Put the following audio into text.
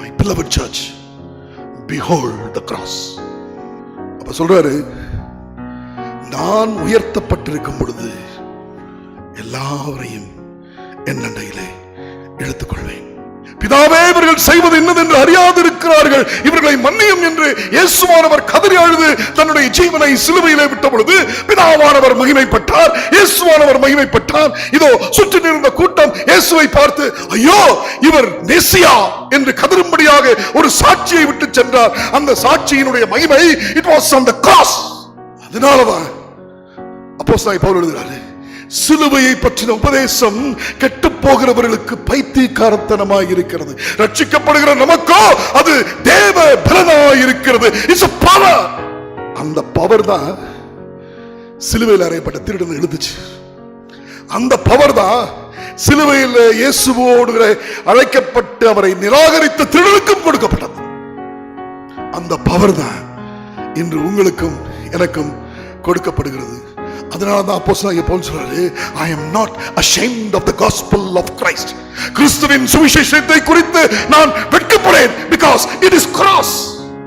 My beloved church behold the cross அப்ப சொல்றாரு நான் உயர்த்தப்பட்டிருக்கும் பொழுது எல்லாவரையும் என் அண்டையிலே பிதாவே இவர்கள் செய்வது என்னது என்று அறியாதிருக்கிறார்கள். இவர்களை மன்னியும் என்று இயேசுவானவர் கதறி அழுது தன்னுடைய ஜீவனை சிலுவையிலே விட்ட பொழுது பிதாவானவர் மகிமைப்பட்டார். இயேசுவானவர் மகிமைப்பட்டார். இதோ சுற்றி நின்ற கூட்டம் இயேசுவை பார்த்து ஐயோ இவர் நெசியா என்று கதறும்படியாக ஒரு சாட்சியை விட்டு சென்றார். அந்த சாட்சியினுடைய மகிமை it was on the cross அதனாலதான் அப்போஸ்தலனாகிய பவுல் எழுதுறாரு சிலுவையை பற்றின உபதேசம் கெட்டு போகிறவர்களுக்கு பைத்தியக்காரத்தனமாக இருக்கிறது ரட்சிக்கப்படுகிற நமக்கோ அது தேவ பலனாக இருக்கிறது இட்ஸ் பவர் அந்த பவர் தான் சிலுவையில் அறையப்பட்ட திருடன் எழுதுச்சு அந்த பவர் தான் சிலுவையில் இயேசுவோடு அழைக்கப்பட்டு அவரை நிராகரித்த திருடனுக்கும் கொடுக்கப்பட்டது. அந்த பவர் தான் இன்று உங்களுக்கும் எனக்கும் கொடுக்கப்படுகிறது. அதனால தான் அப்போ பவுல் சொல்றாரு I am not ashamed of the gospel of Christ கிறிஸ்துவின் சுவிசேஷத்தை குறித்து நான் வெட்கப்படேன்